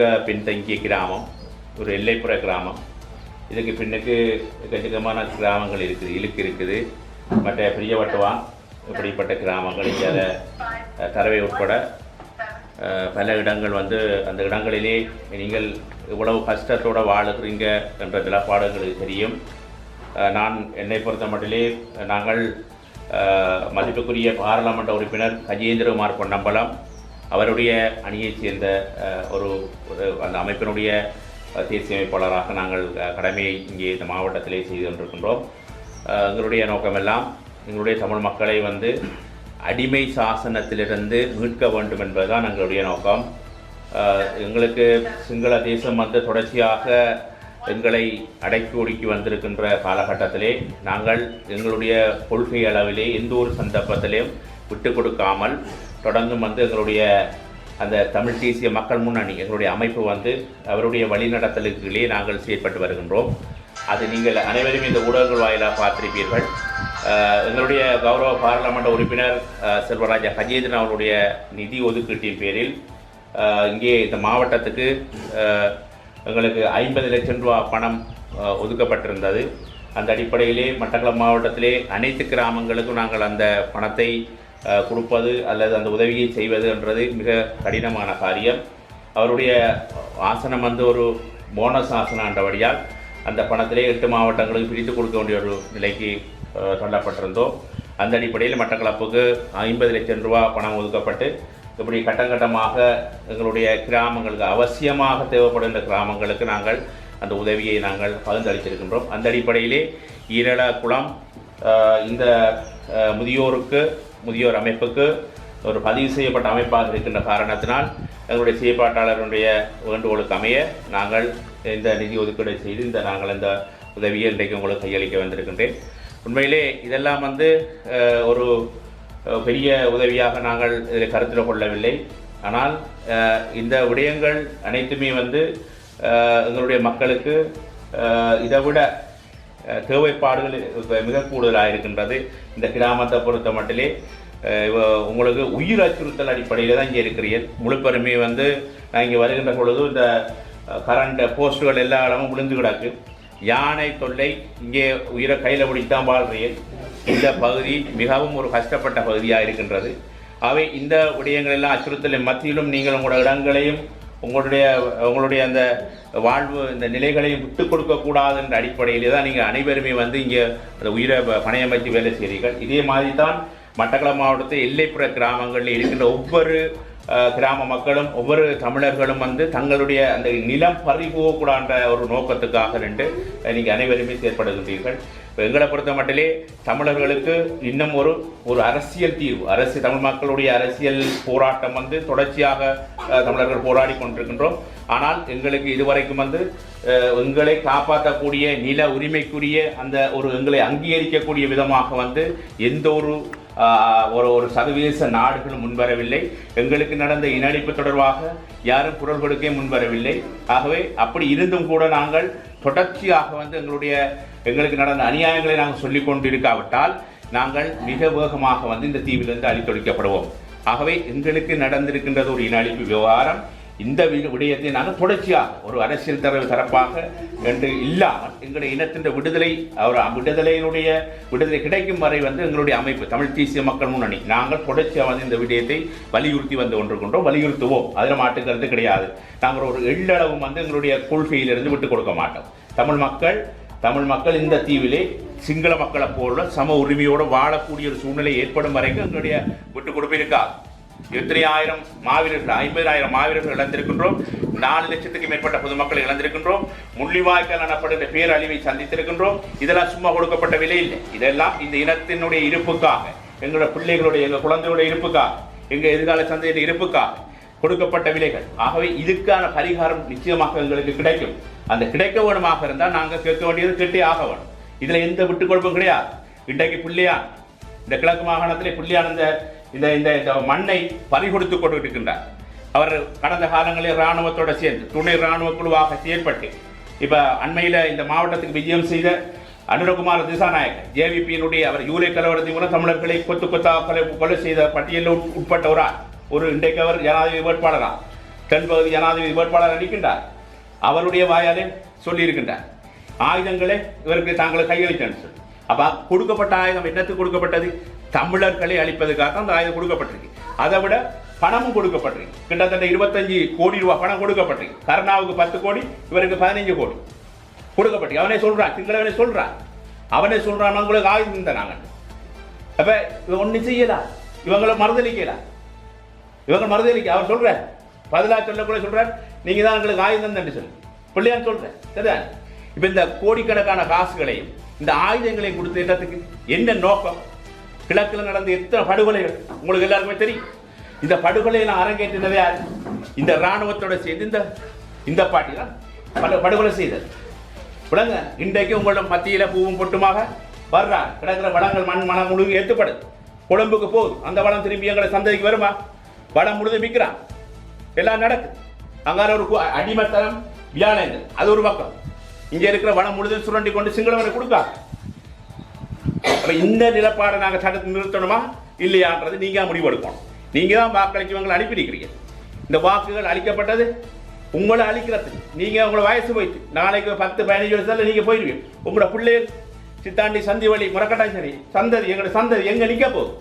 மிக பின்தங்கிய கிராமம் ஒரு எல்லைப்புற கிராமம். இதுக்கு பின்னுக்கு கச்சிதமான கிராமங்கள் இருக்குது இழுக்கு இருக்குது. மற்ற பிரியவட்டுவான் இப்படிப்பட்ட கிராமங்கள் இங்கே தரவை உட்பட பல இடங்கள் வந்து அந்த இடங்களிலே நீங்கள் இவ்வளவு கஷ்டத்தோடு வாழுகிறீங்க என்ற நிலப்பாடுகளுக்கு தெரியும். நான் என்னை பொறுத்த மட்டிலே நாங்கள் மதிப்புக்குரிய பாராளுமன்ற உறுப்பினர் கஜேந்திரகுமார் பொன்னம்பலம் அவருடைய அணியைச் சேர்ந்த ஒரு ஒரு அந்த அமைப்பினுடைய தேசிய அமைப்பாளராக நாங்கள் கடமையை இங்கே இந்த மாவட்டத்திலே செய்து கொண்டிருக்கின்றோம். எங்களுடைய நோக்கமெல்லாம் எங்களுடைய தமிழ் மக்களை வந்து அடிமை சாசனத்திலிருந்து மீட்க வேண்டும் என்பதுதான் எங்களுடைய நோக்கம். எங்களுக்கு சிங்கள தேசம் வந்து தொடர்ச்சியாக எங்களை அடக்கி ஒடுக்கி வந்திருக்கின்ற காலகட்டத்திலே நாங்கள் எங்களுடைய கொள்கை அளவிலே எந்த ஒரு சந்தர்ப்பத்திலையும் விட்டு கொடுக்காமல் தொடர்ந்தும் வந்து எங்களுடைய அந்த தமிழ் தேசிய மக்கள் முன்னணி எங்களுடைய அமைப்பு வந்து அவருடைய வழிநடத்தலுக்குள்ளே நாங்கள் செயற்பட்டு வருகின்றோம். அது நீங்கள் அனைவரும் இந்த ஊடகங்கள் வாயிலாக பார்த்திருப்பீர்கள். எங்களுடைய கௌரவ பாராளுமன்ற உறுப்பினர் செல்வராஜா கஜேந்திரன் அவருடைய நிதி ஒதுக்கீட்டின் பேரில் இங்கே இந்த மாவட்டத்துக்கு எங்களுக்கு ஐம்பது லட்சம் ரூபா பணம் ஒதுக்கப்பட்டிருந்தது. அந்த அடிப்படையிலே மட்டக்களப்பு மாவட்டத்திலே அனைத்து கிராமங்களுக்கும் நாங்கள் அந்த பணத்தை கொடுப்பது அல்லது அந்த உதவியை செய்வது என்றது மிக கடினமான காரியம். அவருடைய ஆசனம் வந்து ஒரு போனஸ் ஆசனம் என்றபடியால் அந்த பணத்திலே எட்டு மாவட்டங்களுக்கு பிரித்து கொடுக்க வேண்டிய ஒரு நிலைக்கு சொல்லப்பட்டிருந்தோம் அந்த அடிப்படையில் மட்டக்களப்புக்கு ஐம்பது லட்சம் ரூபா பணம் ஒதுக்கப்பட்டு இப்படி கட்டங்கட்டமாக எங்களுடைய கிராமங்களுக்கு அவசியமாக தேவைப்படுகின்ற கிராமங்களுக்கு நாங்கள் அந்த உதவியை நாங்கள் பகிர்ந்தளித்திருக்கின்றோம். அந்த அடிப்படையிலே ஈரள குளம் இந்த முதியோருக்கு முதியோர் அமைப்புக்கு ஒரு பதிவு செய்யப்பட்ட அமைப்பாக இருக்கின்ற காரணத்தினால் எங்களுடைய செயற்பாட்டாளருடைய வேண்டுகோளுக்கு அமைய நாங்கள் இந்த நிதி ஒதுக்கீடு செய்து இந்த நாங்கள் இந்த உதவியை இன்றைக்கு உங்களுக்கு கையளிக்க வந்திருக்கின்றேன். உண்மையிலே இதெல்லாம் வந்து ஒரு பெரிய உதவியாக நாங்கள் இதில் கருத்தில் கொள்ளவில்லை. ஆனால் இந்த விடயங்கள் அனைத்துமே வந்து எங்களுடைய மக்களுக்கு இதை விட தேவைப்பாடுகள் மிக கூடுதலாக இருக்கின்றது இந்த கிராமத்தை பொறுத்த மட்டிலே உங்களுக்கு உயிர் அச்சுறுத்தல் அடிப்படையில் தான் இங்கே இருக்கிறீர்கள். முழுப்பெருமை வந்து நான் இங்கே வருகின்ற பொழுது இந்த கரண்ட் போஸ்ட்டுகள் எல்லா இடமும் விழுந்து கிடக்கு. யானை தொல்லை இங்கே உயிரை கையில் பிடித்தான் வாழ்றீர்கள். இந்த பகுதி மிகவும் ஒரு கஷ்டப்பட்ட பகுதியாக இருக்கின்றது அவை இந்த விடயங்கள் எல்லாம் அச்சுறுத்தலின் மத்தியிலும் நீங்கள் உங்களோட இடங்களையும் உங்களுடைய உங்களுடைய அந்த வாழ்வு இந்த நிலைகளையும் விட்டு கொடுக்கக்கூடாது என்ற அடிப்படையிலே தான் நீங்கள் அனைவருமே வந்து இங்கே அந்த உயிரை பணையமைத்து வேலை செய்கிறீர்கள். இதே மாதிரி தான் மட்டக்களப்பு மாவட்டத்தில் எல்லைப்புற கிராமங்களில் இருக்கின்ற ஒவ்வொரு கிராம மக்களும் ஒவ்வொரு தமிழர்களும் வந்து தங்களுடைய அந்த நிலம் பறிபோகக்கூடாத ஒரு நோக்கத்துக்காக நின்று நீங்கள் அனைவருமே செயற்படுகின்றீர்கள். இப்போ எங்களை பொறுத்த மட்டிலே தமிழர்களுக்கு இன்னும் ஒரு ஒரு அரசியல் தீர்வு அரசு தமிழ் மக்களுடைய அரசியல் போராட்டம் வந்து தொடர்ச்சியாக தமிழர்கள் போராடி கொண்டிருக்கின்றோம். ஆனால் எங்களுக்கு இதுவரைக்கும் வந்து எங்களை காப்பாற்றக்கூடிய நில உரிமைக்குரிய அந்த ஒரு எங்களை அங்கீகரிக்கக்கூடிய விதமாக வந்து எந்த ஒரு ஒரு ஒரு சர்வதேச நாடுகளும் முன்வரவில்லை. எங்களுக்கு நடந்த இனஅழிப்பு தொடர்பாக யாரும் குரல் கொடுக்க முன்வரவில்லை. ஆகவே அப்படி இருந்தும் கூட நாங்கள் தொடர்ச்சியாக வந்து எங்களுடைய எங்களுக்கு நடந்த அநியாயங்களை நாங்கள் சொல்லிக் கொண்டிருக்காவிட்டால் நாங்கள் மிக வேகமாக வந்து இந்த தீவிலிருந்து அழித்தொழிக்கப்படுவோம். ஆகவே எங்களுக்கு நடந்திருக்கின்றது ஒரு இன அழிப்பு விவகாரம். இந்த வி- விடயத்தை நாங்கள் தொடர்ச்சியாக ஒரு அரசியல் தரவு தரப்பாக என்று இல்லாமல் எங்களுடைய இனத்தின் விடுதலை அவர் விடுதலையினுடைய விடுதலை கிடைக்கும் வரை வந்து எங்களுடைய அமைப்பு தமிழ் தேசிய மக்கள் முன்னணி. நாங்கள் தொடர்ச்சியாக வந்து இந்த விடயத்தை வலியுறுத்தி வந்து கொண்டிருக்கின்றோம் வலியுறுத்துவோம். அதில் மாட்டுக்கிறது கிடையாது. நாங்கள் ஒரு எள்ளளவும் வந்து எங்களுடைய கொள்கையிலிருந்து விட்டு கொடுக்க மாட்டோம். தமிழ் மக்கள் தமிழ் மக்கள் இந்த தீவிலே சிங்கள மக்களை போல சம உரிமையோடு வாழக்கூடிய ஒரு சூழ்நிலை ஏற்படும் வரைக்கும் எங்களுடைய விட்டு கொடுப்பு இருக்காது எத்தனை ஆயிரம் மாவீரர்கள் ஐம்பதாயிரம் மாவீரர்கள் இழந்திருக்கின்றோம். நாலு லட்சத்துக்கு மேற்பட்ட பொதுமக்களை இழந்திருக்கின்றோம். முள்ளிவாய்க்கால் எனப்படுகிற பேரழிவை சந்தித்திருக்கின்றோம். இதெல்லாம் சும்மா கொடுக்கப்பட்ட விலை இல்லை. இதெல்லாம் இந்த இனத்தினுடைய இருப்புக்காக எங்களோட பிள்ளைகளுடைய எங்கள் குழந்தைகளுடைய இருப்புக்காக எங்கள் எதிர்கால சந்தையின் இருப்புக்காக கொடுக்கப்பட்ட விலைகள். ஆகவே இதுக்கான பரிகாரம் நிச்சயமாக எங்களுக்கு கிடைக்கும். அந்த கிடைக்க வேணுமாக இருந்தால் நாங்கள் கேட்க வேண்டியது கேட்டே ஆக வேணும் இதில் எந்த விட்டுக் கொடுப்பும் கிடையாது. இன்றைக்கு பிள்ளையான் இந்த கிழக்கு மாகாணத்திலே புள்ளியான இந்த இந்த இந்த இந்த மண்ணை பறிகொடுத்து கொண்டு இருக்கின்றார் அவர் கடந்த காலங்களில் இராணுவத்தோடு சேர்ந்து துணை இராணுவ குழுவாக செயற்பட்டு இப்போ அண்மையில் இந்த மாவட்டத்துக்கு விஜயம் செய்த அனுரகுமார் திசாநாயக் ஜேவிபியினுடைய அவர் யூலை கலவரத்தின் மூலம் தமிழர்களை கொத்து கொத்தாக கொலை கொலை செய்த பட்டியலில் உட்- ஒரு இன்றைக்கு அவர் ஜனாதிபதி வேட்பாளரா தென்பகுதி ஜனாதிபதி வேட்பாளர் அளிக்கின்றார் அவருடைய வாயாலே சொல்லியிருக்கின்றார். ஆயுதங்களை இவருக்கு தாங்கள் கையளித்தேன் அப்போ கொடுக்கப்பட்ட ஆயுதம் என்னத்துக்கு கொடுக்கப்பட்டது? தமிழர்களை அழிப்பதற்காக அந்த ஆயுதம் கொடுக்கப்பட்டிருக்கு. அதை விட பணமும் கொடுக்கப்பட்டிருக்கு. கிட்டத்தட்ட இருபத்தஞ்சு கோடி ரூபாய் பணம் கொடுக்கப்பட்டிருக்கு. கருணாவுக்கு பத்து கோடி இவருக்கு பதினஞ்சு கோடி கொடுக்கப்பட்டிருக்கு. அவனே சொல்றான் திங்களவனே சொல்றான் அவனே சொல்றான் உங்களுக்கு ஆயுதம் நாங்கள் அப்ப இவன் ஒன்றும் செய்யலாம் இவங்களை மறுதளிக்கலாம் இவங்க மறுதளிக்க அவர் சொல்ற பதிலாக சொல்லக்கூட சொல்றார் நீங்க தான் எங்களுக்கு ஆயுதம் தண்டு சொல்லு. பிள்ளையான் சொல்றேன் சரியா? இப்ப இந்த கோடிக்கணக்கான காசுகளையும் இந்த ஆயுதங்களையும் கொடுத்த இடத்துக்கு என்ன நோக்கம்? கிழக்கில் நடந்த எத்தனை படுகொலைகள்? உங்களுக்கு எல்லாருக்குமே தெரியும். இந்த படுகொலையெல்லாம் அரங்கேற்றினதே யார்? இந்த இராணுவத்தோட சேர்ந்து இந்த இந்த பாட்டி தான். பல படுகொலை செய்தது. விளங்க இன்றைக்கு உங்களோட மத்தியில் பூவும் பொட்டுமாக வர்றா? கிடக்கிற வளங்கள் மண் மனம் முழுக்க ஏற்றுப்படுது கொழம்புக்கு போகுது அந்த வளம் திரும்பி எங்களை சந்ததிக்கு வருமா? வளம் முழுது விற்கிறான். எல்லாம் நடக்குது அங்கார ஒரு கு- வியாழங்கள் அது ஒரு பக்கம். இங்கே இருக்கிற வளம் முழுதும் சுரண்டி கொண்டு சிங்களவனை கொடுக்கா? அப்போ இந்த நிலப்பாடை நாங்கள் சட்டத்தை நிறுத்தணுமா? இல்லையான்றது நீங்கள் முடிவெடுக்கணும் நீங்கள் தான் வாக்களிச்சவங்களை அனுப்பியிருக்கிறீங்க. இந்த வாக்குகள் அளிக்கப்பட்டது. உங்களை அழிக்கிறது நீங்கள் உங்களை வயசு போயிட்டு நாளைக்கு பத்து பதினஞ்சு வருஷத்தில் நீங்கள் போயிடுவீங்க உங்களோட பிள்ளைகள் சித்தாண்டி சந்தி வழி முறக்கட்டாய் சரி சந்ததி எங்களோட சந்ததி எங்கே நிற்க போகுது?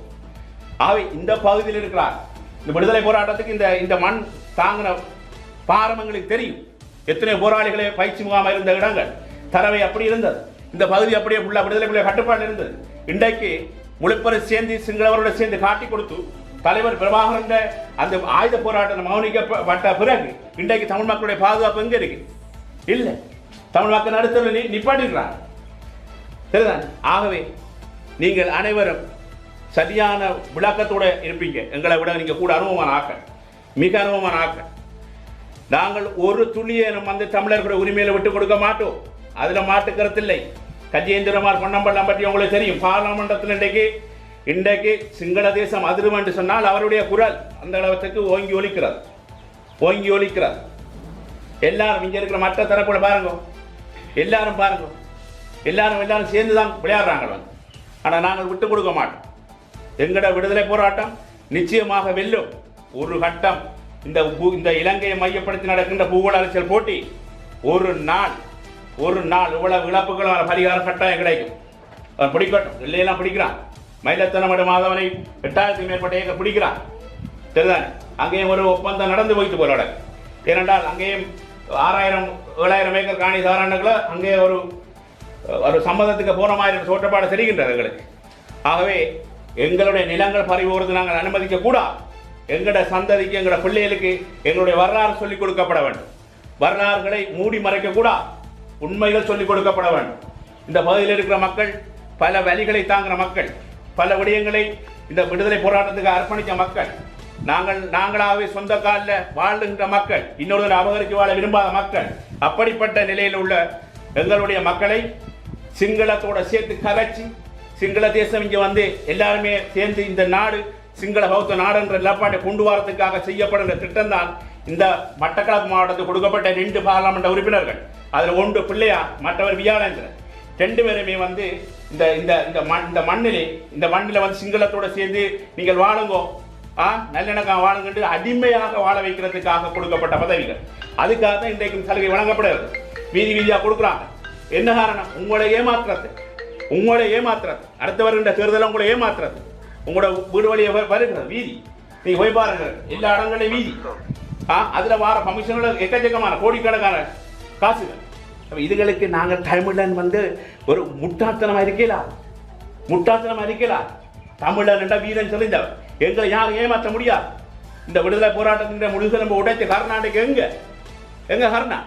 ஆகவே இந்த பகுதியில் இருக்கிறார். இந்த விடுதலை போராட்டத்துக்கு இந்த இந்த மண் தாங்கின பாரம்பங்களுக்கு தெரியும். எத்தனை போராளிகளே பயிற்சி முகாம் இருந்த இடங்கள். தரவை அப்படி இருந்தது. இந்த பகுதி அப்படியே உள்ள விடுதலைக்குள்ள கட்டுப்பாடு இருந்தது. இன்றைக்கு முழுப்பரை சேர்ந்து சிங்களவரோட சேர்ந்து காட்டி கொடுத்து தலைவர் பிரபாகரன் அந்த ஆயுத போராட்டம் மௌனிக்கப்பட்ட பிறகு இன்றைக்கு தமிழ் மக்களுடைய பாதுகாப்பு எங்க இருக்கு? இல்லை. தமிழ் மக்கள் நடுத்தர நிப்பாட்டிடுறாங்க. சரிதான் ஆகவே நீங்கள் அனைவரும் சரியான விளக்கத்தோட இருப்பீங்க. எங்களை விட நீங்க கூட அனுபவமான ஆக்க மிக அனுபவமான ஆக்க நாங்கள் ஒரு துளியேனும் வந்து தமிழர்களுடைய உரிமையில விட்டு கொடுக்க மாட்டோம். அதில் மாட்டு கருத்தில்லை கஜேந்திரமார் பொன்னம்பலம் பற்றி உங்களுக்கு தெரியும். பாராளுமன்றத்தில் இன்றைக்கு இன்றைக்கு சிங்கள தேசம் அதிரும் என்று சொன்னால் அவருடைய குரல் அந்த அளவுக்கு ஓங்கி ஒலிக்கிறது. ஓங்கி ஒலிக்கிறது. எல்லாரும் இங்கே இருக்கிற மற்ற தரப்புல பாருங்க. எல்லாரும் பாருங்க. எல்லாரும் எல்லாரும் சேர்ந்து தான் விளையாடுறாங்க ஆனால் நாங்கள் விட்டு கொடுக்க மாட்டோம். எங்கட விடுதலை போராட்டம் நிச்சயமாக வெல்லும். ஒரு கட்டம் இந்த இந்த இலங்கையை மையப்படுத்தி நடக்கின்ற பூகோள அரசியல் போட்டி ஒரு நாள் ஒரு நாள் இவ்வளவு இழப்புகளும் பரிகாரம் கட்டாயம் கிடைக்கும் அவன் பிடிக்கட்டும். இல்லையெல்லாம் பிடிக்கிறான். மயிலத்தனமடு மாதவனை எட்டாயிரத்துக்கு மேற்பட்ட இயக்க பிடிக்கிறான். சரிதானே அங்கேயும் ஒரு ஒப்பந்தம் நடந்து போயிட்டு போலோட ஏனென்றால் அங்கேயும் ஆறாயிரம் ஏழாயிரம் ஏக்கர் காணி சாராண்டுகளை அங்கே ஒரு ஒரு சம்மதத்துக்கு போன மாதிரி தோற்றப்பாடு தெரிகின்றது எங்களுக்கு. ஆகவே எங்களுடைய நிலங்கள் பறிபோகிறது நாங்கள் அனுமதிக்க கூடாது எங்களோட சந்ததிக்கு எங்களோட பிள்ளைகளுக்கு எங்களுடைய வரலாறு சொல்லிக் கொடுக்கப்பட வேண்டும். வரலாறுகளை மூடி மறைக்கக்கூடாது. உண்மைகள் சொல்லிக் கொடுக்கப்பட வேண்டும். இந்த பகுதியில் இருக்கிற மக்கள் பல வழிகளை தாங்குகிற மக்கள் பல விடயங்களை இந்த விடுதலை போராட்டத்துக்கு அர்ப்பணித்த மக்கள் நாங்கள் நாங்களாகவே சொந்த காலில் வாழ்கின்ற மக்கள் இன்னொரு அபகரித்து வாழ விரும்பாத மக்கள் அப்படிப்பட்ட நிலையில் உள்ள எங்களுடைய மக்களை சிங்களத்தோட சேர்த்து கரைச்சி சிங்கள தேசம் இங்கே வந்து எல்லாருமே சேர்ந்து இந்த நாடு சிங்கள பௌத்த நாடுன்ற நிலப்பாட்டை கொண்டு வரதுக்காக செய்யப்படுகிற திட்டம்தான் இந்த மட்டக்களப்பு மாவட்டத்துக்கு கொடுக்கப்பட்ட ரெண்டு பாராளுமன்ற உறுப்பினர்கள். அதில் ஒன்று பிள்ளையார் மற்றவர் வியாழேந்திரன் ரெண்டு பேருமே வந்து இந்த இந்த இந்த மண் இந்த மண்ணிலே இந்த மண்ணில் வந்து சிங்களத்தோடு சேர்ந்து நீங்கள் வாழுங்கோ. ஆ நல்லிணக்கம் வாழுங்கன்று அடிமையாக வாழ வைக்கிறதுக்காக கொடுக்கப்பட்ட பதவிகள். அதுக்காக தான் இன்றைக்கு சலுகை வழங்கப்படுகிறது. வீதி வீதியாக கொடுக்குறாங்க. என்ன காரணம்? உங்களை ஏமாத்துறது. உங்களை ஏமாத்துறது. அடுத்து வருகின்ற தேர்தலை உங்களை ஏமாத்துறது. உங்களோட வீடு வழியை வருகிறது வீதி. நீ போய் பாருங்க எல்லா இடங்களையும் வீதி. ஆ அதில் வார கமிஷன்கள் எக்கச்சக்கமான கோடிக்கணக்கான காசு. இதுகளுக்கு நாங்கள் தமிழன் வந்து ஒரு முட்டாத்தனமாக இருக்கலாம் முட்டாள்தனமா இருக்கலாம் தமிழன் என்ற வீரன் சொல்லியிருந்தவர் எங்களை யாரும் ஏமாற்ற முடியாது. இந்த விடுதலை போராட்டத்தின் முழுக்க நம்ம உடைச்ச கர்நாடகா எங்க? எங்க கர்ணா?